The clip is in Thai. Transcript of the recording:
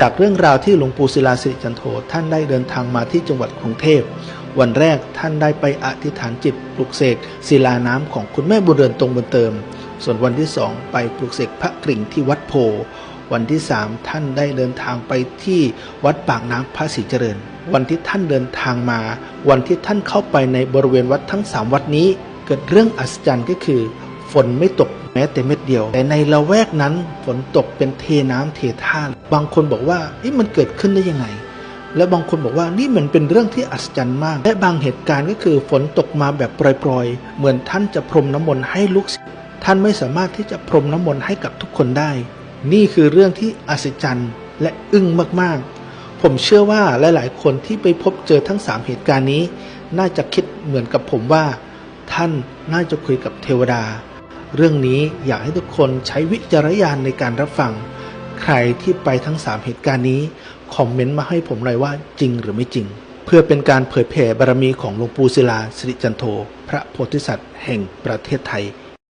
จากเรื่องราวที่หลวงปู่ศิลาสิริจันโทท่านได้เดินทางมาที่จังหวัดกรุงเทพ วันแรกท่านได้ไปอธิษฐานจิตปลุกเสกศิลาน้ำของคุณแม่บุญเรือนตรงบุญเติม ส่วนวันที่สองไปปลุกเสกพระกริ่งที่วัดโพ วันที่สามท่านได้เดินทางไปที่วัดปากน้ำพระศรีเจริญ วันที่ท่านเดินทางมา วันที่ท่านเข้าไปในบริเวณวัดทั้งสามวัดนี้ เกิดเรื่องอัศจรรย์ก็คือ ฝนไม่ตกแม้แต่เม็ดเดียว แต่ในละแวกนั้นฝนตกเป็นเทน้ำเทท่าบางคนบอกว่าเอ๊ะมันเกิดขึ้นได้ยังไง และบางคนบอกว่านี่มันเป็นเรื่องที่อัศจรรย์มาก และบางเหตุการณ์ก็คือฝนตกมาแบบปล่อยๆ เหมือนท่านจะพรมน้ำมนต์ให้ลูกศิษย์ท่านไม่สามารถที่จะพรมน้ำมนต์ให้กับทุกคนได้ นี่คือเรื่องที่อัศจรรย์และอึ้งมากๆ ผมเชื่อว่าหลายๆ คนที่ไปพบเจอทั้งสามเหตุการณ์นี้ น่าจะคิดเหมือนกับผมว่า ท่านน่าจะคุยกับเทวดา เรื่องนี้อยากให้ทุกคนใช้วิจารณญาณในการรับฟัง ใครที่ไปทั้ง 3 เหตุการณ์นี้ คอมเมนต์มาให้ผมหน่อยว่าจริงหรือไม่จริง เพื่อเป็นการเผยแผ่บารมีของหลวงปู่ศิลาสิริจันโท พระโพธิสัตว์แห่งประเทศไทย